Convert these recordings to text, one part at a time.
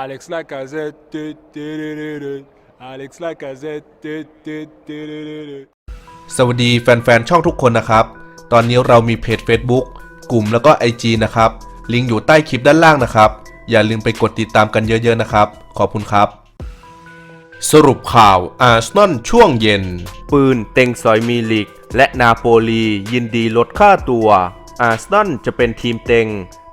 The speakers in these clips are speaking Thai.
Alex Lacazette. du- du- du- du- du. Alex Lacazette. du- du- du- du- du- du. สวัสดีแฟนๆ ช่องทุกคนนะครับ ตอนนี้เรามีเพจ Facebook กลุ่มแล้วก็ IG นะครับ ลิงก์อยู่ใต้คลิปด้านล่างนะครับ อย่าลืมไปกดติดตามกันเยอะๆนะครับ ขอบคุณครับ สรุปข่าวอาร์เซนอลช่วงเย็น ปืนเต็งสอยมีลิก และนาโปลียินดีลดค่าตัว อาร์เซนอลจะเป็นทีมเต็ง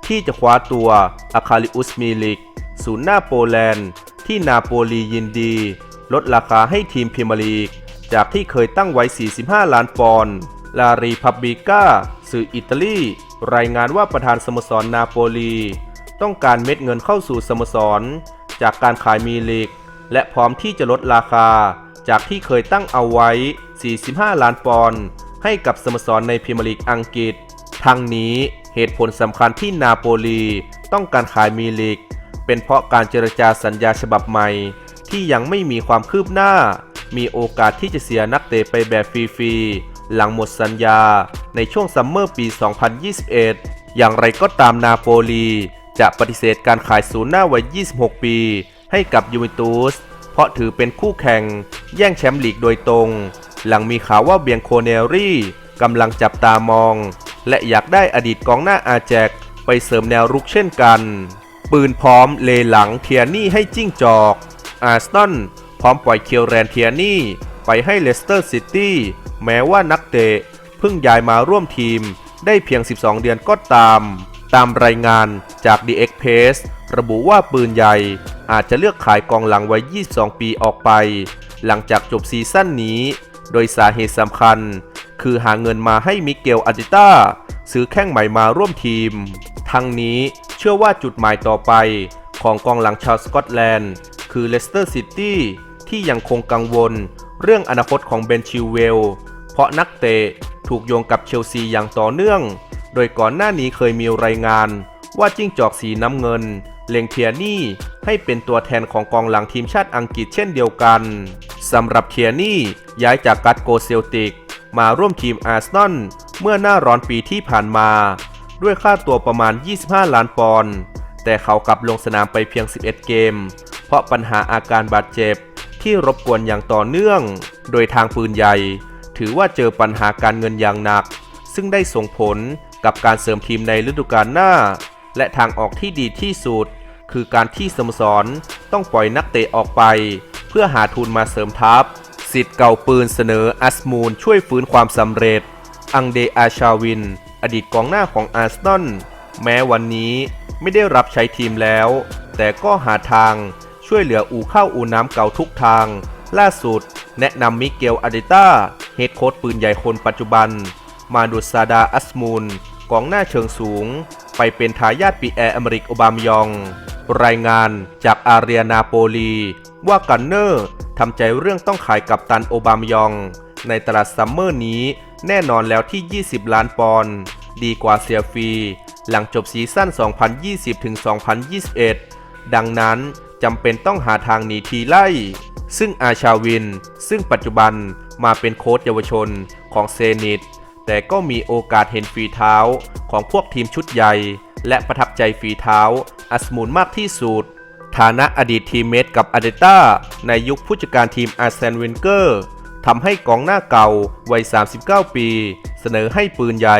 ที่จะคว้าตัวอาคาลิอุสมีลิก ศูนย์หน้าโปแลนด์ ที่นาโปลียินดี ลดราคาให้ทีมพรีเมียร์ลีก จากที่เคยตั้งไว้ 45 ล้านปอนด์ลารีพับบิก้าสื่ออิตาลี รายงานว่าประธานสโมสรนาโปลี ต้องการเม็ดเงินเข้าสู่สโมสร จากการขายมีลีก และพร้อมที่จะลดราคา จากที่เคยตั้งเอาไว้ 45 ล้านปอนด์ให้กับสโมสรในพรีเมียร์ลีกอังกฤษ ทั้งนี้เหตุผลสำคัญที่นาโปลี ต้องการขายมีลีก เป็นเพราะการเจรจาสัญญาฉบับใหม่ ที่ยังไม่มีความคืบหน้า มีโอกาสที่จะเสียนักเตะไปแบบฟรีๆ หลังหมดสัญญาในช่วงซัมเมอร์ปี 2021 อย่างไรก็ตามนาโปลีจะปฏิเสธการขายศูนย์หน้าวัย 26 ปี ให้กับยูเวนตุสเพราะถือเป็นคู่แข่ง แย่งแชมป์ลีกโดยตรง หลังมีข่าวว่าเบียงโคเนรี่กำลังจับตามอง และอยากได้อดีตกองหน้าอาแจกไปเสริมแนวรุกเช่นกัน ปืนพร้อมเลหลังเทียนี่ให้จิ้งจอก อาร์เซนพร้อมปล่อยเคียวแรนเทียนี่ไปให้เลสเตอร์ซิตี้แม้ว่านักเตะเพิ่งย้ายมาร่วมทีมได้เพียง 12 เดือนก็ตาม ตามรายงานจาก The Express ระบุว่าปืนใหญ่ อาจจะเลือกขายกองหลังไว้22 ปีออกไป หลังจากจบซีซั่นนี้ โดยสาเหตุสำคัญ คือหาเงินมาให้มิเกลอาติต้าซื้อแข้งใหม่มาร่วมทีม ทั้งนี้ เชื่อว่าจุดหมายต่อไปของกองหลังชาวสกอตแลนด์ คือเลสเตอร์ซิตี้ที่ยังคงกังวล เรื่องอนาคตของเบนชิลเวล เพราะนักเตะถูกโยงกับเชลซีอย่างต่อเนื่อง โดยก่อนหน้านี้เคยมีรายงาน ว่าจิ้งจอกสีน้ำเงิน เลงเทียนี่ให้เป็นตัวแทนของกองหลังทีมชาติอังกฤษเช่นเดียวกันสำหรับเทียนี่ย้ายจากกัตโกเซลติก มาร่วมทีมอาร์เซนอลเมื่อหน้าร้อนปีที่ผ่านมา ด้วยค่าตัวประมาณ 25 ล้านปอนด์ แต่เขากลับลงสนามไปเพียง 11 เกม เพราะปัญหาอาการบาดเจ็บที่รบกวนอย่างต่อเนื่อง โดยทางปืนใหญ่ ถือว่าเจอปัญหาการเงินอย่างหนัก ซึ่งได้ส่งผลกับการเสริมทีมในฤดูกาลหน้า และทางออกที่ดีที่สุด คือการที่สโมสรต้องปล่อยนักเตะออกไป เพื่อหาทุนมาเสริมทัพสิทธิ์เก่าปืนเสนออัสมูลช่วยฟื้นความสำเร็จ อังเดอาชาวิน อดีตกองหน้าของอาร์เซนอลแม้วันนี้ไม่ได้รับใช้ทีมแล้ว แต่ก็หาทางช่วยเหลืออู่ข้าวอู่น้ำเก่าทุกทาง ล่าสุดแนะนำมิเกลอาเดต้าเฮดโค้ชปืนใหญ่คนปัจจุบัน มาดูซาดาอัสมูลกองหน้าเชิงสูง ไปเป็นทายาทปีแอร์อเมริกโอบามยอง รายงานจากอาเรียนาโปลี ว่ากันเนอร์ทำใจเรื่องต้องขายกับตันโอบามยอง ในตลาดซัมเมอร์นี้ แน่นอนแล้วที่ 20 ล้านปอนด์ดีกว่าเซียฟรี หลังจบซีซั่น 2020-2021 ดังนั้นจำเป็นต้องหาทางหนีทีไล่ ซึ่งอาชาวิน ซึ่งปัจจุบันมาเป็นโค้ชเยาวชนของเซนิต แต่ก็มีโอกาสเห็นฝีเท้าของพวกทีมชุดใหญ่ และประทับใจฝีเท้าอัสมูลมากที่สุด ฐานะอดีตทีมเมทกับอาเดต้าในยุคผู้จัดการทีมอาร์เซนเวนเกอร์ ทำให้กองหน้าเก่าวัย 39 ปี เสนอให้ปืนใหญ่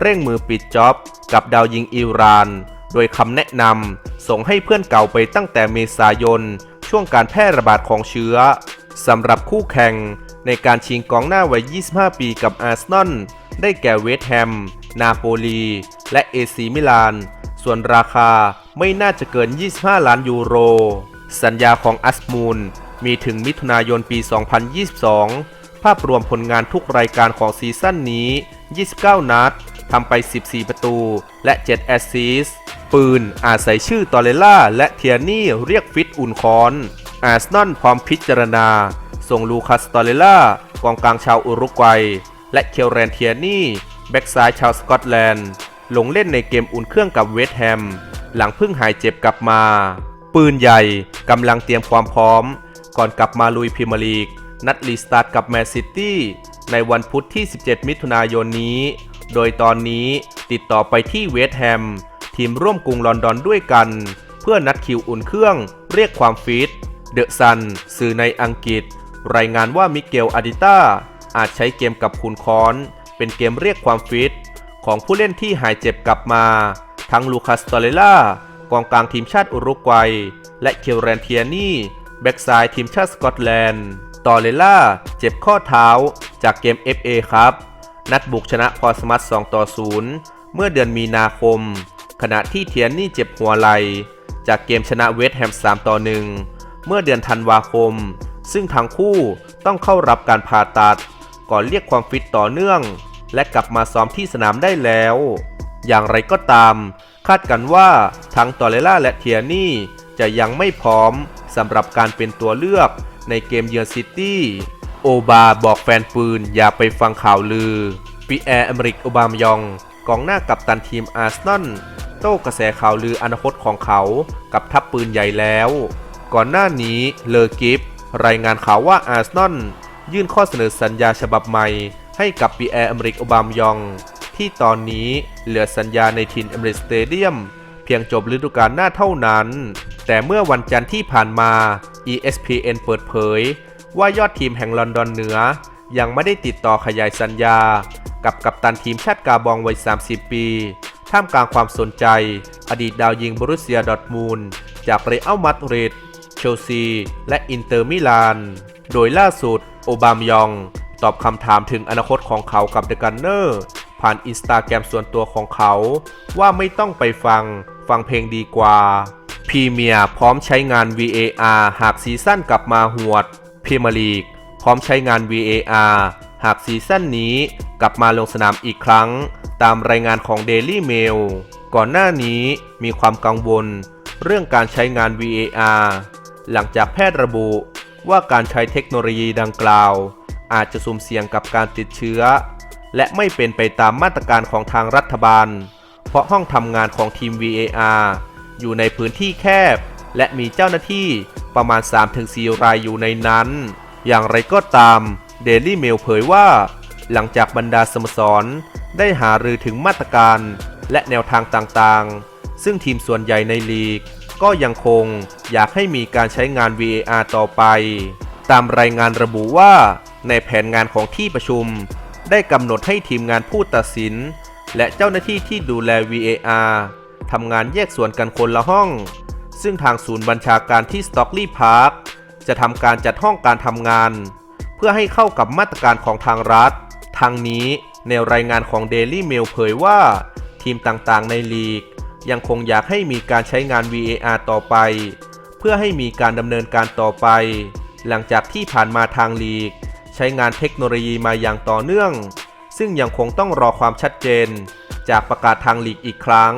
เร่งมือปิดจ็อบกับดาวยิงอิราน โดยคำแนะนำส่งให้เพื่อนเก่าไปตั้งแต่เมษายน ช่วงการแพร่ระบาดของเชื้อสำหรับคู่แข่งในการชิงกองหน้าวัย 25 ปีกับอาร์เซนอลได้แก่เวสต์แฮม นาโปลี และเอซีมิลาน ส่วนราคาไม่น่าจะเกิน 25 ล้านยูโร สัญญาของอัสมูล มีถึงมิถุนายนปี 2022 ภาพรวมผลงานทุกรายการของซีซั่นนี้ 29 นัดทำไป 14 ประตู และ 7 แอสซิสปืนอาจใส่ชื่อตอเรล่า และเทียนี่เรียกฟิตอุ่นคอน อาร์เซนอลพร้อมพิจารณา ส่งลูคัสตอเรล่ากองกลางชาวอุรุกวัย และเคลแรนเทียนี่ แบ็กซ้ายชาวสกอตแลนด์ ลงเล่นในเกมอุ่นเครื่องกับเวสต์แฮม หลังเพิ่งหายเจ็บกลับมา ปืนใหญ่กำลังเตรียมความพร้อม ก่อนกลับมาลุยพรีเมียร์ลีก นัดรีสตาร์ทกับแมนซิตี้ในวันพุธที่ 17 มิถุนายนนี้ โดยตอนนี้ติดต่อไปที่เวสต์แฮม ทีมร่วมกรุงลอนดอนด้วยกัน เพื่อนัดคิวอุ่นเครื่องเรียกความฟิตเดอะซันสื่อในอังกฤษ รายงานว่ามิเกลอาดิต้าอาจใช้เกมกับคุณคอน เป็นเกมเรียกความฟิต ของผู้เล่นที่หายเจ็บกลับมา ทั้งลูคัสตอเรล่ากองกลางทีมชาติอุรุกวัย และเคียวแรนเทียนี่ แบ็กซ้ายทีมชาติสกอตแลนด์ตอเรล่า เจ็บข้อเท้าจากเกม FA ครับ นัดบุกชนะพอสมัต2ต่อ 0 เมื่อเดือนมีนาคม ขณะที่เทียนนี่เจ็บหัวไหลจากเกมชนะเวสต์แฮม3ต่อ 1 เมื่อเดือนธันวาคม ซึ่งทั้งคู่ต้องเข้ารับการผ่าตัด ก่อนเรียกความฟิตต่อเนื่อง และกลับมาซ้อมที่สนามได้แล้ว อย่างไรก็ตาม คาดกันว่าทั้งตอเรล่าและเทียนี่จะยังไม่พร้อม สำหรับการเป็นตัวเลือกในเกมเยือนซิตี้ โอบาบอกแฟนปืนอย่าไปฟังข่าวลือปีแอร์อเมริกโอบามยอง กองหน้ากับตันทีมอาร์เซนอลโต้กระแสข่าวลืออนาคตของเขากับทัพปืนใหญ่แล้ว ก่อนหน้านี้เลอกิฟรายงานข่าวว่าอาร์เซนอลยื่นข้อเสนอสัญญาฉบับใหม่ ให้กับปีแอร์อเมริกโอบามยอง ที่ตอนนี้เหลือสัญญาในทีมเอเมริสเตเดียมเพียงจบฤดูกาลหน้าเท่านั้น แต่เมื่อวันจันทร์ที่ผ่านมา ESPN เปิดเผย ว่ายอดทีมแห่งลอนดอนเหนือ ยังไม่ได้ติดต่อขยายสัญญา กับกัปตันทีมชาติกาบองวัย 30 ปี ท่ามกลางความสนใจ อดีตดาวยิงบรุสเซียดอทมูล จากเรอัลมาดริดเชลซี และอินเตอร์มิลาน โดยล่าสุด โอบามยอง ตอบคำถามถึงอนาคตของเขากับเดอะกันเนอร์ผ่านอินสตาแกรมส่วนตัวของเขา ว่าไม่ต้องไปฟัง ฟังเพลงดีกว่า พรีเมียร์พร้อมใช้งาน VAR หากซีซั่นกลับมาหวดพรีเมียร์ลีกพร้อมใช้งาน VAR หากซีซั่นนี้กลับมาลงสนามอีกครั้ง ตามรายงานของ Daily Mail ก่อนหน้านี้มีความกังวล เรื่องการใช้งาน VAR หลังจากแพทย์ระบุว่าการใช้เทคโนโลยีดังกล่าว อาจจะสุ่มเสี่ยงกับการติดเชื้อ และไม่เป็นไปตามมาตรการของทางรัฐบาล เพราะห้องทำงานของทีม VAR อยู่ในพื้นที่แคบ และมีเจ้าหน้าที่ประมาณ 3-4 รายอยู่ในนั้น อย่างไรก็ตาม Daily Mail เผยว่า หลังจากบรรดาสโมสร ได้หารือถึงมาตรการและแนวทางต่างๆ ซึ่งทีมส่วนใหญ่ในลีก ก็ยังคงอยากให้มีการใช้งาน VAR ต่อไป ตามรายงานระบุว่า ในแผนงานของที่ประชุม ได้กำหนดให้ทีมงานผู้ตัดสิน และเจ้าหน้าที่ที่ดูแล VAR ทำงานแยกส่วนกันคนละห้อง ซึ่งทางศูนย์บัญชาการที่สต็อกลีย์พาร์คจะทำการจัดห้องการทำงาน เพื่อให้เข้ากับมาตรการของทางรัฐ ทางนี้ในรายงานของ Daily Mail เผยว่า ทีมต่างๆในลีก ยังคงอยากให้มีการใช้งาน VAR ต่อไป เพื่อให้มีการดำเนินการต่อไป หลังจากที่ผ่านมาทางลีก ใช้งานเทคโนโลยีมาอย่างต่อเนื่อง ซึ่งยังคงต้องรอความชัดเจน จากประกาศทางลีกอีกครั้ง